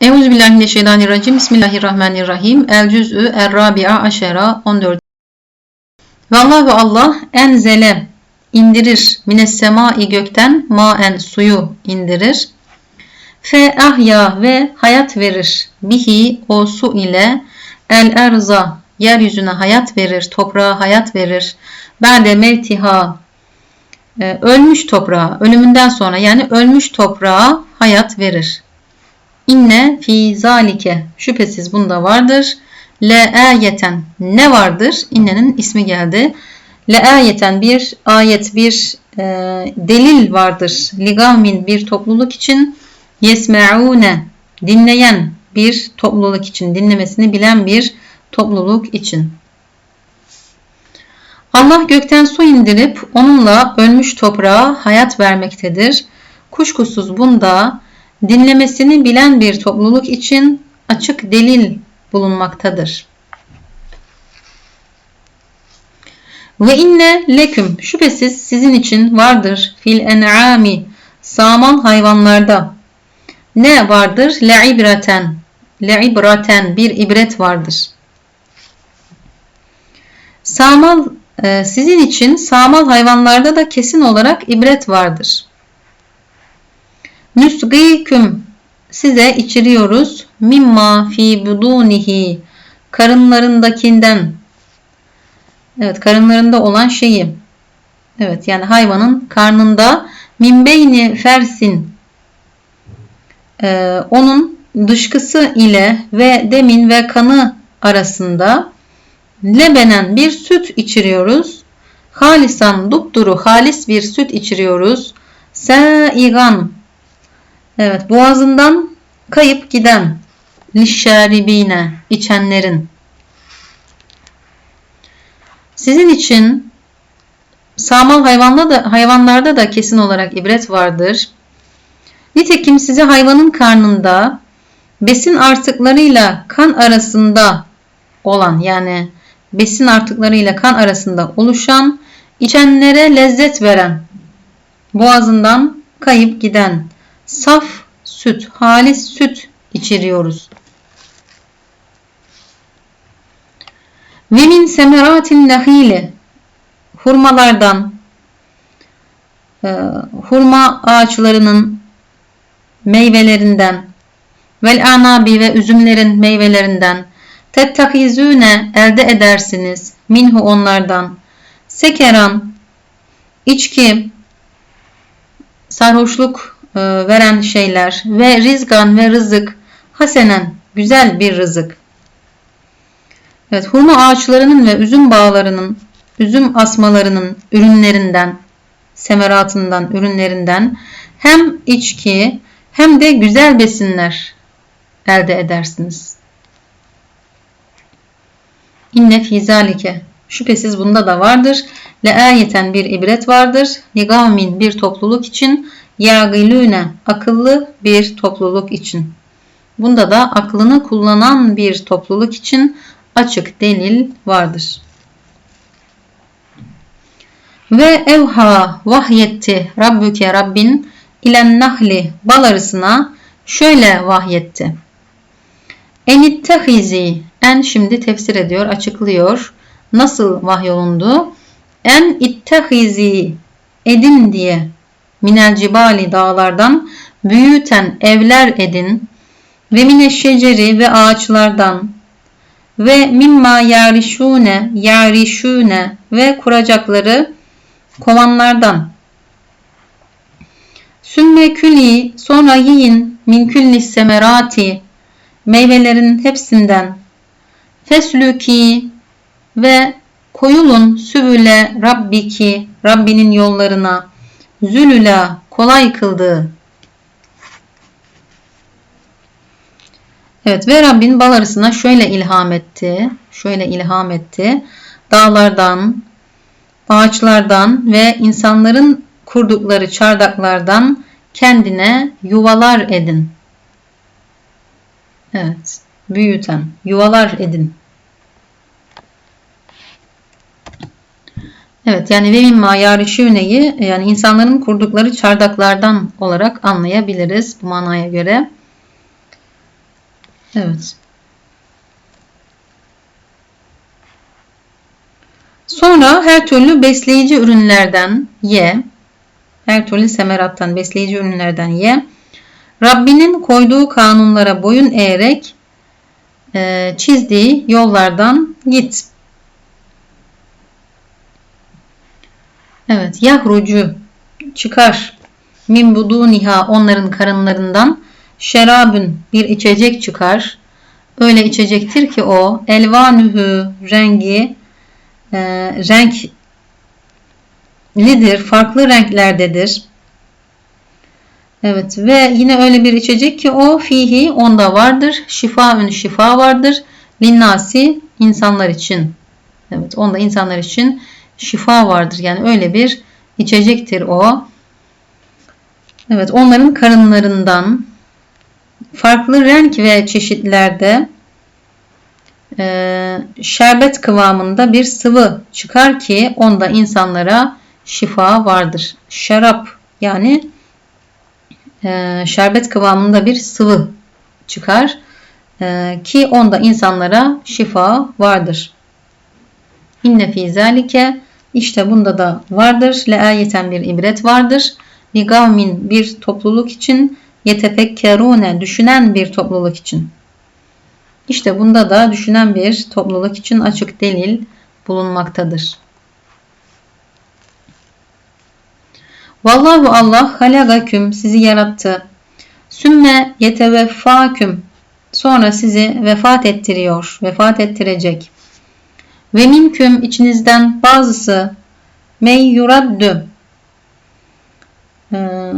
Euzubillahimineşşeytanirracim. Bismillahirrahmanirrahim. El cüz'ü er-rabi'a aşera 14. Ve Allah ve Allah enzele indirir mines semai gökten maen suyu indirir. Fe ahya ve hayat verir. Bihi o su ile el erza yeryüzüne hayat verir, toprağa hayat verir. Ba'de mevtiha e, ölmüş toprağa, ölümünden sonra yani ölmüş toprağa hayat verir. İnne fi zalike şüphesiz bunda vardır. Le ayeten ne vardır? İnnenin ismi geldi. Le ayeten bir ayet bir e, delil vardır. Ligavmin bir topluluk için yesmeune dinleyen bir topluluk için dinlemesini bilen bir topluluk için. Allah gökten su indirip onunla ölmüş toprağa hayat vermektedir. Kuşkusuz bunda dinlemesini bilen bir topluluk için açık delil bulunmaktadır. Ve inne leküm şüphesiz sizin için vardır fil en'ami sağmal hayvanlarda ne vardır? Le'ibraten le'ibraten bir ibret vardır. Sağmal e, sizin için sağmal hayvanlarda da kesin olarak ibret vardır. Nüsgîküm size içiriyoruz. Mimma fi budunihi karınlarındakinden. Evet karınlarında olan şeyi. Evet yani hayvanın karnında. Min beyni fersin. Ee, onun dışkısı ile ve demin ve kanı arasında lebenen bir süt içiriyoruz. Halisan dupduru halis bir süt içiriyoruz. Saigan Evet boğazından kayıp giden lişşaribine içenlerin sizin için sağmal hayvanla da, hayvanlarda da kesin olarak ibret vardır. Nitekim size hayvanın karnında besin artıklarıyla kan arasında olan yani besin artıklarıyla kan arasında oluşan, içenlere lezzet veren, boğazından kayıp giden saf süt, halis süt içiriyoruz. Ve min semeratin nahili hurmalardan e, hurma ağaçlarının meyvelerinden vel anabi ve üzümlerin meyvelerinden tettakizüne elde edersiniz. Minhu onlardan. Sekeran içki sarhoşluk veren şeyler ve rizgan ve rızık hasenen güzel bir rızık. Evet, hurma ağaçlarının ve üzüm bağlarının, üzüm asmalarının ürünlerinden, semeratından, ürünlerinden hem içki hem de güzel besinler elde edersiniz. İnne fî zâlike. Şüphesiz bunda da vardır. Le ayeten bir ibret vardır. Ligavmin bir topluluk için. Yagilüne akıllı bir topluluk için. Bunda da aklını kullanan bir topluluk için açık delil vardır. Ve evha vahyetti Rabbüke Rabbin ilen nahli bal arısına şöyle vahyetti. Enittehizi en şimdi tefsir ediyor, açıklıyor. Nasıl vahyolundu? En ittehizi edin diye minel cibali dağlardan büyüten evler edin ve mine şeceri ve ağaçlardan ve mimma yarişune yarişune ve kuracakları kovanlardan. Sümme küli sonra yiyin min külli semerati meyvelerin hepsinden. Feslüki ve koyulun sübüle rabbiki Rabbinin yollarına zülüla kolay kıldığı Evet ve Rabbin bal arısına şöyle ilham etti. Şöyle ilham etti. Dağlardan, ağaçlardan ve insanların kurdukları çardaklardan kendine yuvalar edin. Evet. Büyüten. Yuvalar edin. Evet yani ve mimma yarişüneyi yani insanların kurdukları çardaklardan olarak anlayabiliriz bu manaya göre. Evet. Sonra her türlü besleyici ürünlerden ye. Her türlü semerattan, besleyici ürünlerden ye. Rabbinin koyduğu kanunlara boyun eğerek e, çizdiği yollardan git. Evet, yahrucu çıkar. Min buduniha onların karınlarından şerabün bir içecek çıkar. Öyle içecektir ki o elvanühü rengi e, renklidir, farklı renklerdedir. Evet ve yine öyle bir içecek ki o fihi onda vardır. Şifaün şifa vardır. Linnasi insanlar için. Evet onda insanlar için şifa vardır. Yani öyle bir içecektir o. Evet onların karınlarından farklı renk ve çeşitlerde e, şerbet kıvamında bir sıvı çıkar ki onda insanlara şifa vardır. Şarap yani e, şerbet kıvamında bir sıvı çıkar e, ki onda insanlara şifa vardır. İnne fi zalike işte bunda da vardır. Le ayeten bir ibret vardır. Li gavmin bir topluluk için yetefekkerune düşünen bir topluluk için. İşte bunda da düşünen bir topluluk için açık delil bulunmaktadır. Vallahu Allah halagaküm sizi yarattı. Sümme yeteveffaküm sonra sizi vefat ettiriyor, vefat ettirecek. Ve minküm içinizden bazısı mey yuraddü ee,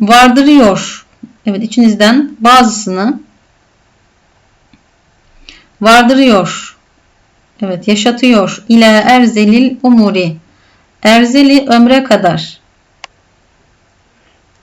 vardırıyor. Evet içinizden bazısını vardırıyor. Evet yaşatıyor. İlâ erzelil umuri. Erzeli ömre kadar.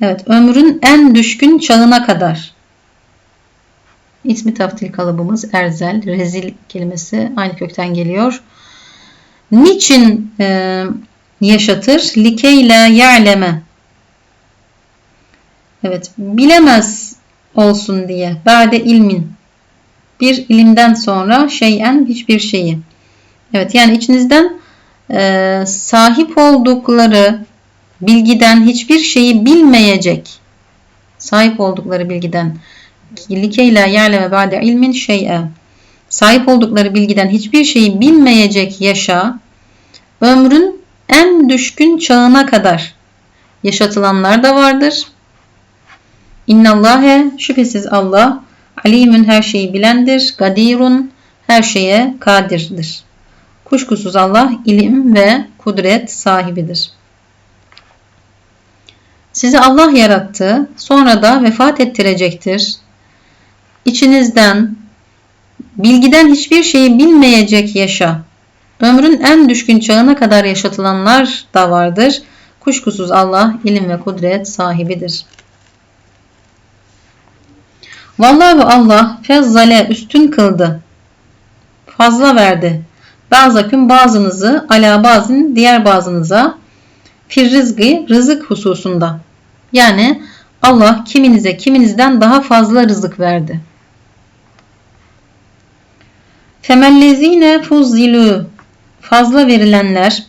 Evet ömrün en düşkün çağına kadar. İsmi taftil kalıbımız erzel, rezil kelimesi aynı kökten geliyor. Niçin e, yaşatır? Likeyla ya'leme. Evet, bilemez olsun diye. Bade ilmin. Bir ilimden sonra şeyen hiçbir şeyi. Evet, yani içinizden e, sahip oldukları bilgiden hiçbir şeyi bilmeyecek. Sahip oldukları bilgiden likeyla ya'leme ba'de ilmin şey'e sahip oldukları bilgiden hiçbir şeyi bilmeyecek yaşa ömrün en düşkün çağına kadar yaşatılanlar da vardır. İnnallâhe şüphesiz Allah alimün her şeyi bilendir. Gadirun her şeye kadirdir. Kuşkusuz Allah ilim ve kudret sahibidir. Sizi Allah yarattı, sonra da vefat ettirecektir. İçinizden bilgiden hiçbir şeyi bilmeyecek yaşa. Ömrün en düşkün çağına kadar yaşatılanlar da vardır. Kuşkusuz Allah ilim ve kudret sahibidir. Vallahu Allah fezzale üstün kıldı. Fazla verdi. Bazaküm bazınızı ala bazın diğer bazınıza fir rizgı rızık hususunda. Yani Allah kiminize kiminizden daha fazla rızık verdi. Femellezine fuzzilu fazla verilenler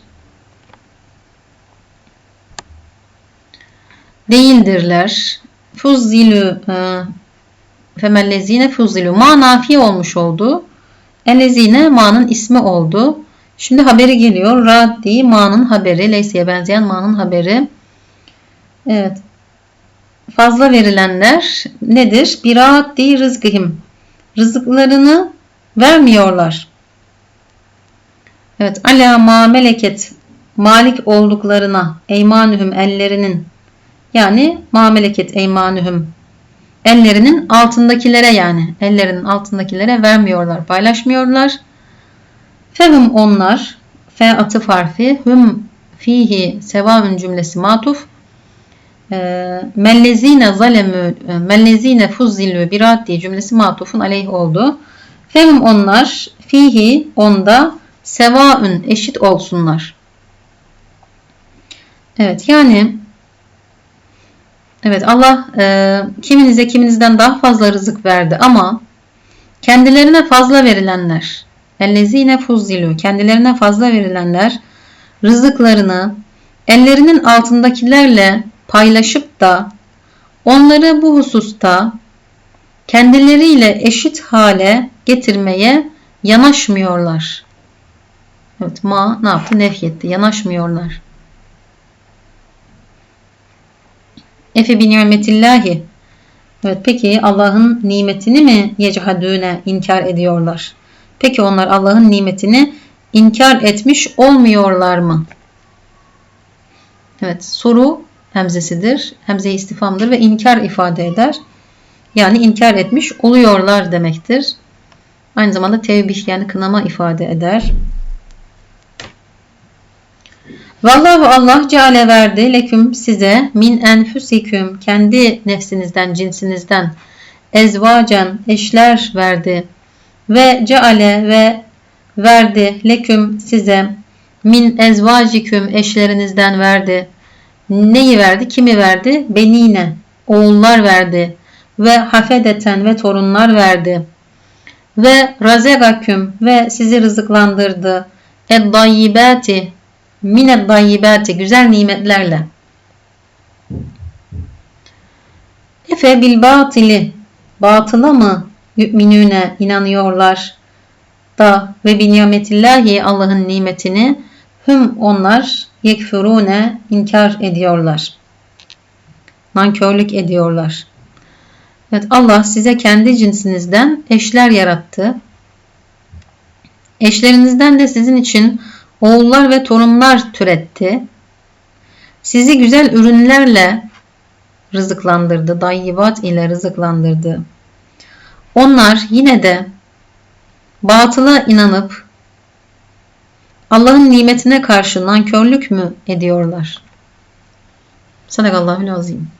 değildirler. Fuzzilu e, femellezine fuzzilu ma olmuş oldu. Elezine ma'nın ismi oldu. Şimdi haberi geliyor. Raddi ma'nın haberi. Leysi'ye benzeyen ma'nın haberi. Evet. Fazla verilenler nedir? Biraddi rızkihim. Rızıklarını vermiyorlar. Evet. Ala ma meleket malik olduklarına eymanühüm ellerinin yani ma meleket eymanühüm ellerinin altındakilere yani ellerinin altındakilere vermiyorlar, paylaşmıyorlar. Fehum onlar fe atıf harfi hum fihi sevaün cümlesi matuf ee, mellezine zalemü e, mellezine fuzzilü birat cümlesi matufun aleyh oldu. Fehum onlar fihi onda sevaün eşit olsunlar. Evet yani Evet Allah e, kiminize kiminizden daha fazla rızık verdi ama kendilerine fazla verilenler ellezine fuzzilu kendilerine fazla verilenler rızıklarını ellerinin altındakilerle paylaşıp da onları bu hususta kendileriyle eşit hale getirmeye yanaşmıyorlar. Evet ma ne yaptı? Nefyetti. Yanaşmıyorlar. Efe bi nimetillahi. Evet peki Allah'ın nimetini mi yechadüne inkar ediyorlar? Peki onlar Allah'ın nimetini inkar etmiş olmuyorlar mı? Evet soru hemzesidir. Hemze istifamdır ve inkar ifade eder. Yani inkar etmiş oluyorlar demektir. Aynı zamanda tevbih yani kınama ifade eder. Vallahu Allah ceale verdi leküm size min enfusiküm kendi nefsinizden cinsinizden ezvacen eşler verdi ve ceale ve verdi leküm size min ezvaciküm eşlerinizden verdi. Neyi verdi? Kimi verdi? Benine oğullar verdi ve hafedeten ve torunlar verdi. Ve razegaküm ve sizi rızıklandırdı. Eddayyibati mineddayyibati güzel nimetlerle. Efe bil batili batıla mı müminüne inanıyorlar da ve bi Allah'ın nimetini hüm onlar yekfurune inkar ediyorlar. Nankörlük ediyorlar. Evet Allah size kendi cinsinizden eşler yarattı. Eşlerinizden de sizin için oğullar ve torunlar türetti. Sizi güzel ürünlerle rızıklandırdı. Dayyibat ile rızıklandırdı. Onlar yine de batıla inanıp Allah'ın nimetine karşı nankörlük mü ediyorlar? Sadakallahül azim.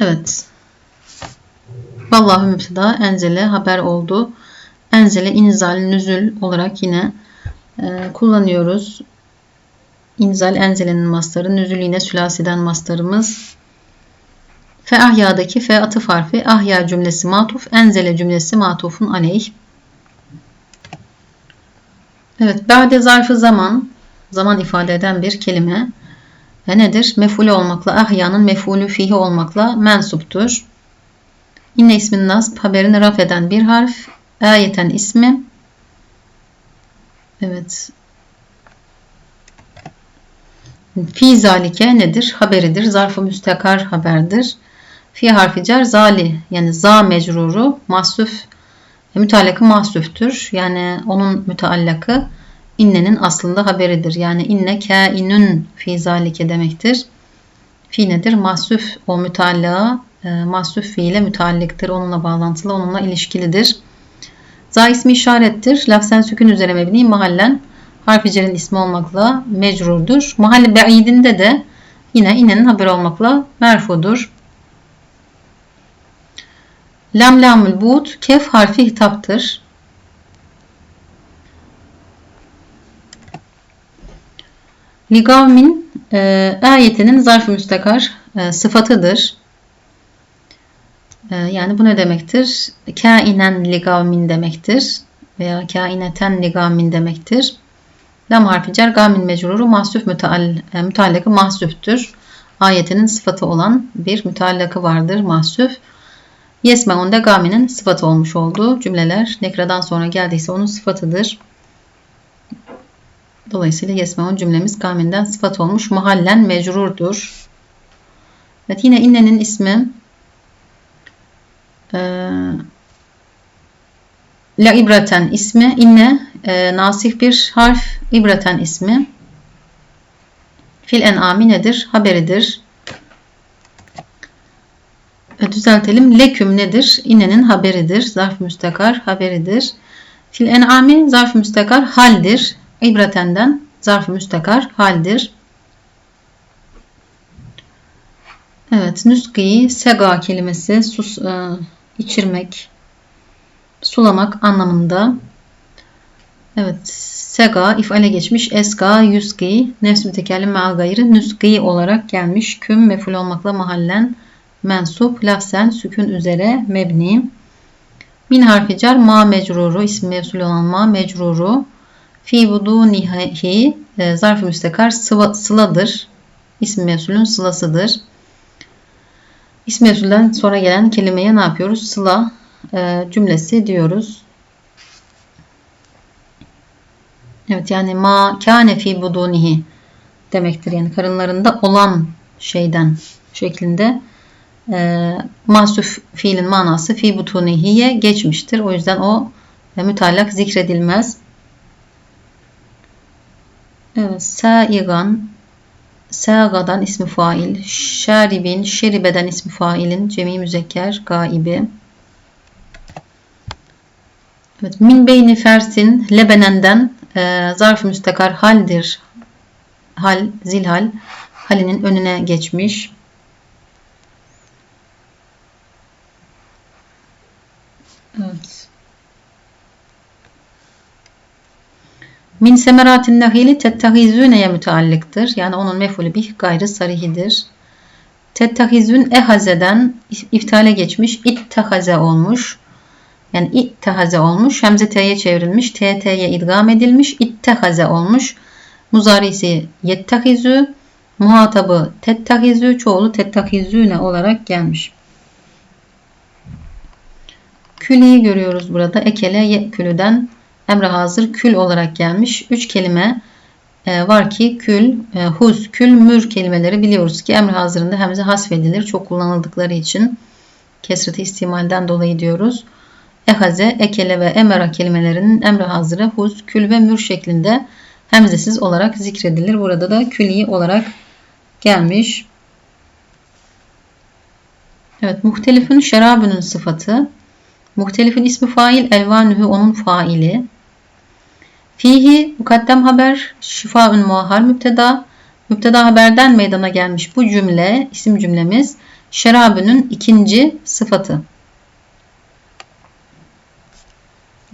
Evet. Vallahu mübteda enzele haber oldu. Enzele inzal nüzül olarak yine e, kullanıyoruz. İnzal enzelenin mastarı, nüzül yine sülasiden mastarımız. Fe ahya'daki fe atıf harfi, ahya cümlesi matuf, enzele cümlesi matufun aleyh. Evet, ba'de zarfı zaman, zaman ifade eden bir kelime. Ve nedir? Mef'ulü olmakla, ahyanın mef'ulü fihi olmakla mensuptur. İnne ismin nasb, haberini raf eden bir harf. Ayeten ismi. Evet. Fi zalike nedir? Haberidir. Zarfı müstakar haberdir. Fi harfi cer zali yani za mecruru mahsuf müteallakı mahsuftür. Yani onun müteallakı innenin aslında haberidir. Yani inne kainun fi zalike demektir. Fi nedir? Mahsuf o müteallaka e, mahsuf fiile mütealliktir. Onunla bağlantılı, onunla ilişkilidir. Za ismi işarettir. Lafzen sükun üzere mebni mahallen harfi cerin ismi olmakla mecrurdur. Mahalle be'idinde de yine inenin haberi olmakla merfudur. Lam lamül buğd kef harfi hitaptır. Ligavmin e, ayetinin zarf-ı müstakar e, sıfatıdır. E, yani bu ne demektir? Kainen ligavmin demektir. Veya kaineten ligavmin demektir. Lam harfi cer gamin mecruru mahsuf müteal, e. Ayetinin sıfatı olan bir müteallakı vardır mahsuf. Yesmeun de gaminin sıfatı olmuş olduğu cümleler nekradan sonra geldiyse onun sıfatıdır. Dolayısıyla yesmeun cümlemiz gaminden sıfat olmuş. Mahallen mecrurdur. Evet yine innenin ismi e, la ibraten ismi inne e, nasih bir harf ibraten ismi fil en'ami nedir? Haberidir. E, düzeltelim. Leküm nedir? İnnenin haberidir. Zarf müstakar haberidir. Fil en'ami zarf müstakar haldir. İbretenden zarf müstakar haldir. Evet, nüski, sega kelimesi sus, e, içirmek, sulamak anlamında. Evet. Sega ifale geçmiş. Esga yüzgi nefs mütekellim meal gayrı nüsgi olarak gelmiş. Küm meful olmakla mahallen mensup lafzen sükün üzere mebni. Min harfi cer ma mecruru ismi mevsul olan ma mecruru fi budunihi e, zarf-ı müstekar sıva, sıladır. İsmi mevsulün sılasıdır. İsmi mevsulden sonra gelen kelimeye ne yapıyoruz? Sıla e, cümlesi diyoruz. Evet yani ma kâne fi budunihi demektir. Yani karınlarında olan şeyden şeklinde e, masuf fiilin manası fi butunihiye geçmiştir. O yüzden o e, mütallak zikredilmez. Evet, saigan Sâgadan ismi fail, şeribin, şeribeden ismi failin, cemi müzekker, gaibi. Evet, min beyni fersin, lebenenden e, zarf müstakar haldir. Hal, zilhal, halinin önüne geçmiş. Min semeratin nahili tettehizüneye müteallıktır. Yani onun mefulü bih gayrı sarihidir. Tettehizün ehazeden iftale geçmiş, ittehaze olmuş. Yani ittehaze olmuş. Hemze t'ye çevrilmiş. tt'ye idgam edilmiş. İttehaze olmuş. Muzarisi yettehizü. Muhatabı tettehizü. Çoğulu tettehizüne olarak gelmiş. Küliyi görüyoruz burada. Ekele yekülüden emre hazır kül olarak gelmiş. Üç kelime e, var ki kül, e, huz, kül, mür kelimeleri biliyoruz ki emre hazırında hemze hasfedilir. Çok kullanıldıkları için kesreti istimalden dolayı diyoruz. Ehaze, ekele ve emera kelimelerinin emre hazırı huz, kül ve mür şeklinde hemzesiz olarak zikredilir. Burada da külli olarak gelmiş. Evet, muhtelifin şerabının sıfatı. Muhtelifin ismi fail, elvanühü onun faili. Fihi mukaddem haber, şifaun muahar müpteda. Müpteda haberden meydana gelmiş bu cümle, isim cümlemiz şerabının ikinci sıfatı.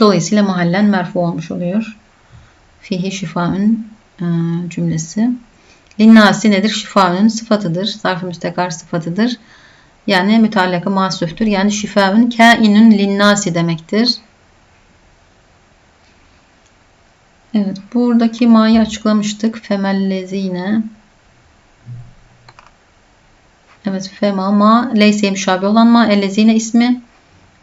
Dolayısıyla mahallen merfu olmuş oluyor. Fihi şifaun e, cümlesi. Linnasi nedir? Şifaun sıfatıdır. Zarf-ı müstekar sıfatıdır. Yani müteallaka masüftür. Yani şifaun kainun linnasi demektir. Evet, buradaki ma'yı açıklamıştık. Femellezine. Evet, fema ma leyse müşabi olan ma ellezine ismi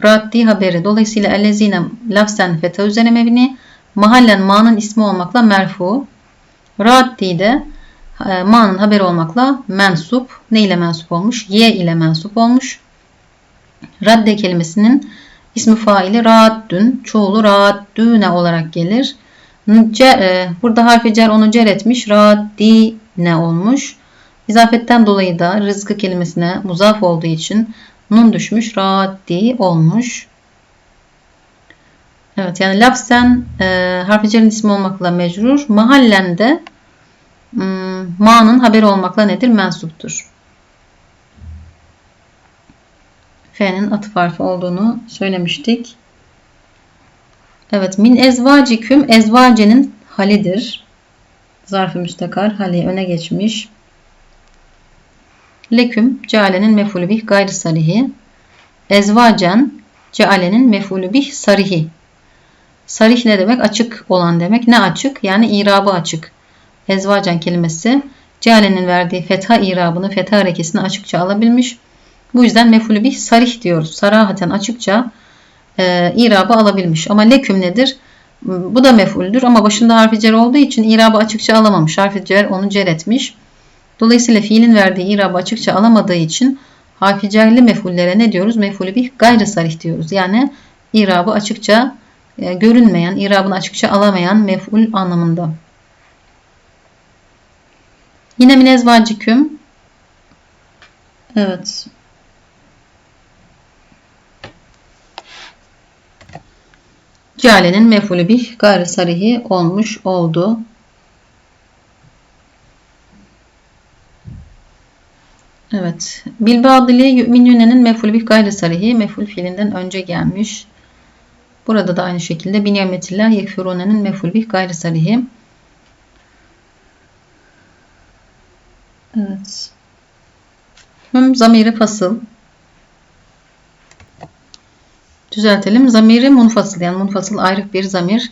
raddi haberi. Dolayısıyla ellezine lafzen feta üzerine mebni mahallen ma'nın ismi olmakla merfu. Raddi de e, ma'nın haberi olmakla mensup. Ne ile mensup olmuş? Ye ile mensup olmuş. Radde kelimesinin ismi faili raddün, çoğulu raddüne olarak gelir. E, burada harfi cer onu cer etmiş. Radine olmuş. İzafetten dolayı da rızkı kelimesine muzaf olduğu için nun düşmüş. Raddi olmuş. Evet yani lafzen e, harfi cerin ismi olmakla mecrur. Mahallende hmm, ma'nın haberi olmakla nedir? Mensuptur. F'nin atıf harfi olduğunu söylemiştik. Evet min ezvaciküm ezvacenin halidir. Zarf-ı müstakar hali öne geçmiş. Leküm cealenin mefulü bih gayri sarihi. Ezvacen cealenin mefulü bih sarihi. Sarih ne demek? Açık olan demek. Ne açık? Yani irabı açık. Ezvacen kelimesi cealenin verdiği fetha irabını, fetha harekesini açıkça alabilmiş. Bu yüzden mefulü bih sarih diyoruz. Sarahaten açıkça e, irabı alabilmiş. Ama leküm nedir? Bu da mefuldür ama başında harfi cer olduğu için irabı açıkça alamamış. Harfi cer onu cer etmiş. Dolayısıyla fiilin verdiği irabı açıkça alamadığı için harfi cerli mefullere ne diyoruz? Mefulü bir gayrı sarih diyoruz. Yani irabı açıkça e, görünmeyen, irabını açıkça alamayan meful anlamında. Yine minezvaciküm. Evet. Cale'nin mefulü bih gayri sarihi olmuş oldu. Evet. Bilbadili yu'minünenin mefulü bih gayri sarihi meful fiilinden önce gelmiş. Burada da aynı şekilde bi nimetillah yekfurune'nin meful bih gayri sarihi. Evet. Hüm zamiri fasıl. Düzeltelim. Zamiri munfasıl yani munfasıl ayrık bir zamir.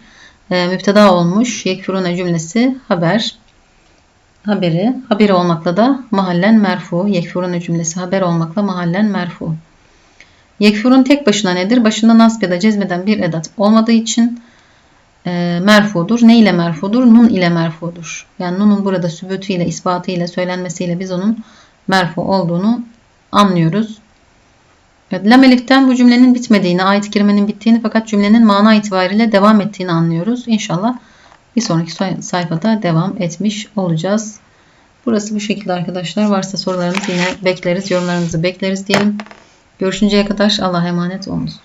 E, müpteda olmuş. Yekfurune cümlesi haber. Haberi. Haberi olmakla da mahallen merfu. Yekfurune cümlesi haber olmakla mahallen merfu. Yekfurun tek başına nedir? Başında nasb ya da cezmeden bir edat olmadığı için e, merfudur. Ne ile merfudur? Nun ile merfudur. Yani nunun burada sübütü ile, ispatı ile, söylenmesiyle biz onun merfu olduğunu anlıyoruz. Evet, lam eliften bu cümlenin bitmediğini, ayet-i kerimenin bittiğini fakat cümlenin mana itibariyle devam ettiğini anlıyoruz. İnşallah bir sonraki sayfada devam etmiş olacağız. Burası bu şekilde arkadaşlar. Varsa sorularınız yine bekleriz. Yorumlarınızı bekleriz diyelim. Görüşünceye kadar Allah'a emanet olunuz.